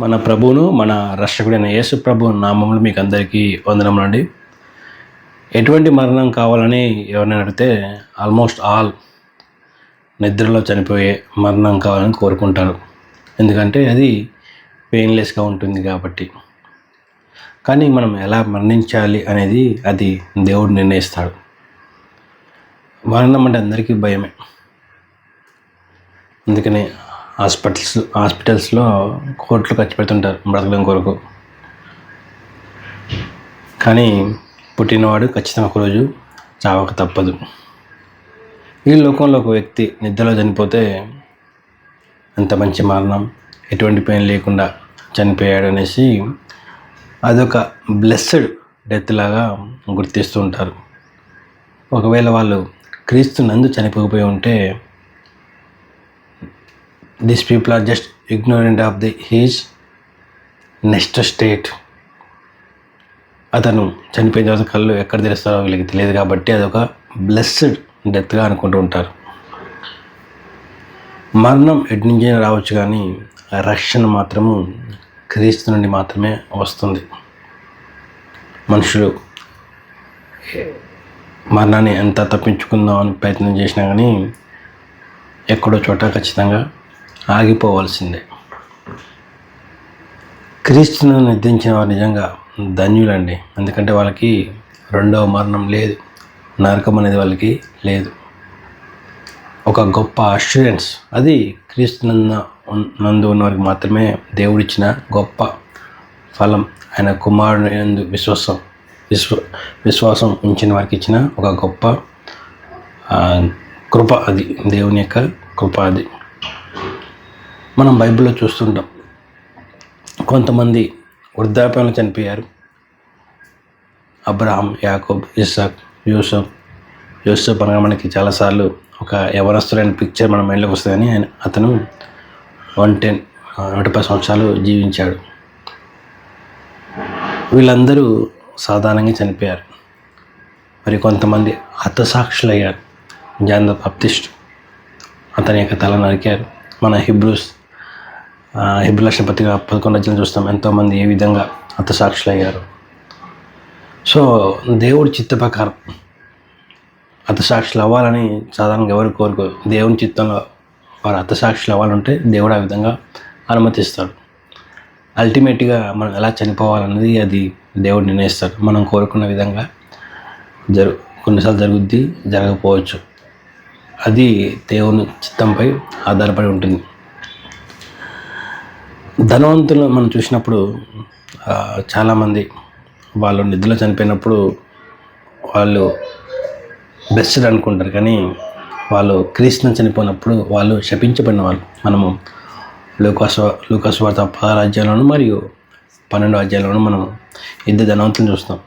మన ప్రభువును మన రక్షకుడైన యేసు ప్రభు నామములు మీకు అందరికీ వందనములండి. ఎటువంటి మరణం కావాలని ఎవరిని అడిగితే ఆల్మోస్ట్ ఆల్ నిద్రలో చనిపోయే మరణం కావాలని కోరుకుంటారు. ఎందుకంటే అది పెయిన్లెస్గా ఉంటుంది కాబట్టి. కానీ మనం ఎలా మరణించాలి అనేది అది దేవుడు నిర్ణయిస్తాడు. మరణం అంటే అందరికీ భయమే. అందుకనే హాస్పిటల్స్ హాస్పిటల్స్లో కోట్లు ఖర్చు పెడుతుంటారు బ్రతకడం కొరకు. కానీ పుట్టినవాడు ఖచ్చితంగా ఒకరోజు చావక తప్పదు. ఈ లోకంలో ఒక వ్యక్తి నిద్రలో చనిపోతే అంత మంచి మరణం ఎటువంటి పెయిన్ లేకుండా చనిపోయాడు అనేసి అదొక బ్లెస్సడ్ డెత్ లాగా గుర్తిస్తూ ఉంటారు. ఒకవేళ వాళ్ళు క్రీస్తు నందు చనిపోకపోయి ఉంటే this people are just ignorant of the his next state అతను చనిపోయిన తర్వాత కళ్ళు ఎక్కడ తెరుస్తారో వీళ్ళకి తెలియదు కాబట్టి అదొక బ్లెస్డ్ డెత్గా అనుకుంటూ ఉంటారు. మరణం ఎటు నుంచి రావచ్చు కానీ రక్షణ మాత్రము క్రీస్తు నుండి మాత్రమే వస్తుంది. మనుషులు మరణాన్ని ఎంత తప్పించుకుందాం అని ప్రయత్నం చేసినా కానీ ఎక్కడో చోట ఖచ్చితంగా ఆగిపోవాల్సిందే. క్రీస్తును నిర్దించిన వారు నిజంగా ధన్యులండి. ఎందుకంటే వాళ్ళకి రెండవ మరణం లేదు. నరకం అనేది వాళ్ళకి లేదు. ఒక గొప్ప అష్యూరెన్స్ అది క్రీస్తునంద నందు ఉన్న వారికి మాత్రమే దేవుడిచ్చిన గొప్ప ఫలం. ఆయన కుమారుని ఎందు విశ్వాసం విశ్వ విశ్వాసం ఉంచిన వారికి ఇచ్చిన ఒక గొప్ప కృప అది. దేవుని యొక్క కృప అది. మనం బైబిల్లో చూస్తుంటాం. కొంతమంది వృద్ధాప్యంలో చనిపోయారు. అబ్రహాం యాకోబ్ ఇసాక్ యూసఫ్ యూసఫ్ అనగా మనకి చాలాసార్లు ఒక ఎవరస్తులైన పిక్చర్ మన మైండ్లోకి వస్తుందని ఆయన అతను వన్ టెన్ నూట పది సంవత్సరాలు జీవించాడు. వీళ్ళందరూ సాధారణంగా చనిపోయారు. మరి కొంతమంది హతసాక్షులయ్యారు. జాన్ ద అతని యొక్క తల నరికారు. మన హిబ్రూస్ హిబ్రూ లక్షణ పత్రిక పదకొండు అధ్యాయం చూస్తాం. ఎంతోమంది ఏ విధంగా అయ్యారు సో దేవుడి చిత్త ప్రకారం అర్థసాక్షులు అవ్వాలని సాధారణంగా ఎవరు కోరుకోరు దేవుని చిత్తంలో వారు అర్థసాక్షులు అవ్వాలంటే దేవుడు ఆ విధంగా అనుమతిస్తాడు. అల్టిమేట్గా మనం ఎలా చనిపోవాలన్నది అది దేవుడు నిర్ణయిస్తాడు. మనం కోరుకున్న విధంగా జరు కొన్నిసార్లు జరుగుద్ది జరగకపోవచ్చు. అది దేవుని చిత్తంపై ఆధారపడి ఉంటుంది. ధనవంతులు మనం చూసినప్పుడు చాలామంది వాళ్ళు నిద్రలో చనిపోయినప్పుడు వాళ్ళు బెస్ట్ అనుకుంటారు. కానీ వాళ్ళు క్రీస్తుని చనిపోయినప్పుడు వాళ్ళు శపించబడిన వాళ్ళు. మనము లూకాస్ లూకాస్ వార్త పదారాజ్యాలను మరియు పన్నెండు అధ్యాయంలోను మనం ఇద్దరు ధనవంతులను చూస్తాం.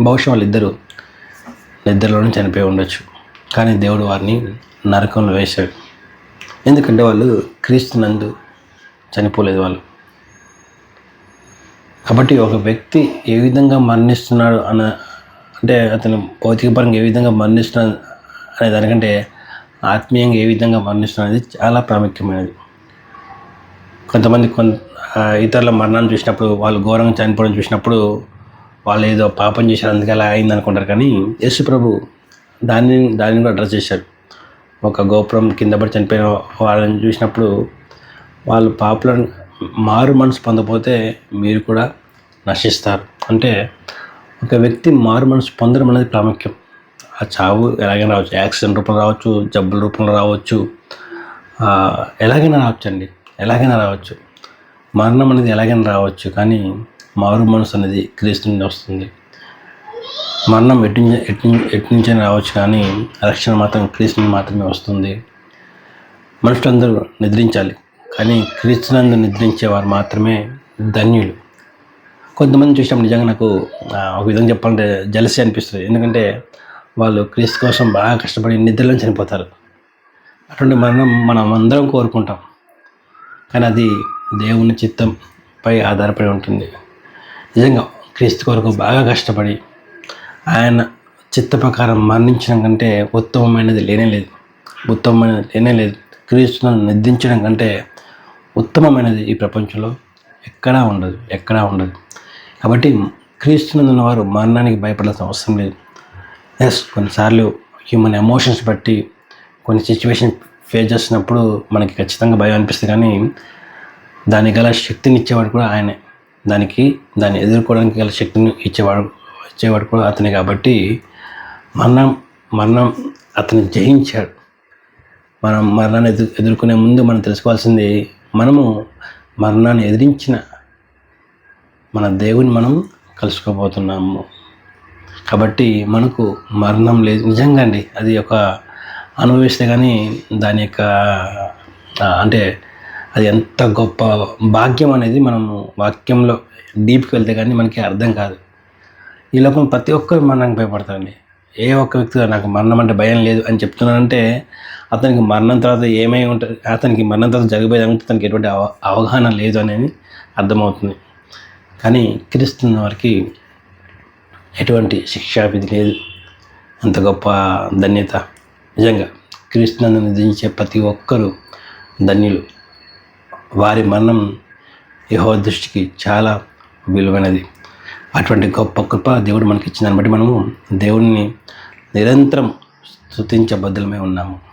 బహుశా వాళ్ళిద్దరూ నిద్రలోనే చనిపోయి ఉండొచ్చు. కానీ దేవుడు వారిని నరకంలో వేశాడు. ఎందుకంటే వాళ్ళు క్రీస్తునందు చనిపోలేదు వాళ్ళు. కాబట్టి ఒక వ్యక్తి ఏ విధంగా మరణిస్తున్నాడు అన్న అంటే అతను భౌతికపరంగా ఏ విధంగా మరణిస్తున్నాడు అనే దానికంటే ఆత్మీయంగా ఏ విధంగా మరణిస్తున్నాడు అనేది చాలా ప్రాముఖ్యమైనది. కొంతమంది కొంత ఇతరుల మరణాన్ని చూసినప్పుడు వాళ్ళు ఘోరంగా చనిపోవడం చూసినప్పుడు వాళ్ళు ఏదో పాపం చేశారు అందుకే అలా అయింది అనుకుంటారు. కానీ యేసు ప్రభు దాన్ని దాన్ని కూడా అడ్రస్ చేశారు ఒక గోపురం కింద పడి చనిపోయిన వాళ్ళని చూసినప్పుడు వాళ్ళు పాపులను మారు మనసు పొందపోతే మీరు కూడా నశిస్తారు. అంటే ఒక వ్యక్తి మారు మనసు పొందడం అనేది ప్రాముఖ్యం. ఆ చావు ఎలాగైనా రావచ్చు. యాక్సిడెంట్ రూపంలో రావచ్చు జబ్బుల రూపంలో రావచ్చు. ఎలాగైనా రావచ్చు అండి. ఎలాగైనా రావచ్చు. మరణం అనేది ఎలాగైనా రావచ్చు. కానీ మారు మనసు అనేది క్రీస్తు నుండి వస్తుంది. మరణం ఎటు ఎటు నుంచి- ఎటు నుంచైనా రావచ్చు కానీ రక్షణ మాత్రం క్రీస్తు నుండి మాత్రమే వస్తుంది. మనుషులందరూ నిద్రించాలి. కానీ క్రీస్తునందు నిద్రించేవారు మాత్రమే ధన్యులు. కొంతమంది చూసినప్పుడు నిజంగా నాకు ఒక విధంగా చెప్పాలంటే జలసి అనిపిస్తుంది. ఎందుకంటే వాళ్ళు క్రీస్తు కోసం బాగా కష్టపడి నిద్రలో చనిపోతారు. అటువంటి మరణం మనం అందరం కోరుకుంటాం. కానీ అది దేవుని చిత్తంపై ఆధారపడి ఉంటుంది. నిజంగా క్రీస్తు కొరకు బాగా కష్టపడి ఆయన చిత్త ప్రకారం మరణించడం కంటే ఉత్తమమైనది లేనే లేదు. ఉత్తమమైనది లేనే లేదు. క్రీస్తును నిద్రించడం కంటే ఉత్తమమైనది ఈ ప్రపంచంలో ఎక్కడా ఉండదు ఎక్కడా ఉండదు. కాబట్టి క్రీస్తునందున్న వారు మరణానికి భయపడాల్సిన అవసరం లేదు. ఎస్ కొన్నిసార్లు హ్యూమన్ ఎమోషన్స్ బట్టి కొన్ని సిచ్యువేషన్ ఫేస్ చేసినప్పుడు మనకి ఖచ్చితంగా భయం అనిపిస్తుంది కానీ దానికి గల శక్తిని ఇచ్చేవాడు కూడా ఆయనే. దానికి దాన్ని ఎదుర్కోవడానికి గల శక్తిని ఇచ్చేవాడు ఇచ్చేవాడు కూడా అతనే కాబట్టి మరణం మరణం అతను జయించాడు. మనం మరణాన్ని ఎదు ఎదుర్కొనే ముందు మనం తెలుసుకోవాల్సింది మనము మరణాన్ని ఎదిరించిన మన దేవుని మనం కలుసుకోబోతున్నాము. కాబట్టి మనకు మరణం లేదు. నిజంగా అండి అది ఒక అనుభవిస్తే కానీ దాని యొక్క అంటే అది ఎంత గొప్ప భాగ్యం అనేది మనము వాక్యంలో డీప్కి వెళ్తే కానీ మనకి అర్థం కాదు. ఈ లోపం ప్రతి ఒక్కరు మరణానికి భయపడతారండి. ఏ ఒక్క వ్యక్తి నాకు మరణం అంటే భయం లేదు అని చెప్తున్నానంటే అతనికి మరణం తర్వాత ఏమై ఉంటుంది అతనికి మరణం తర్వాత జరగబోయేది అంటే తనకి ఎటువంటి అవ అవగాహన లేదు అనేది అర్థమవుతుంది. కానీ క్రీస్తున్న వారికి ఎటువంటి శిక్షా విధి లేదు. అంత గొప్ప ధన్యత. నిజంగా క్రీస్తునందు నిధించే ప్రతి ఒక్కరూ ధన్యులు. వారి మరణం యహో దృష్టికి చాలా విలువైనది. అటువంటి గొప్ప కృప దేవుడు మనకి ఇచ్చిందని బట్టి మనము దేవుడిని నిరంతరం స్తుతించబద్ధులమై ఉన్నాము.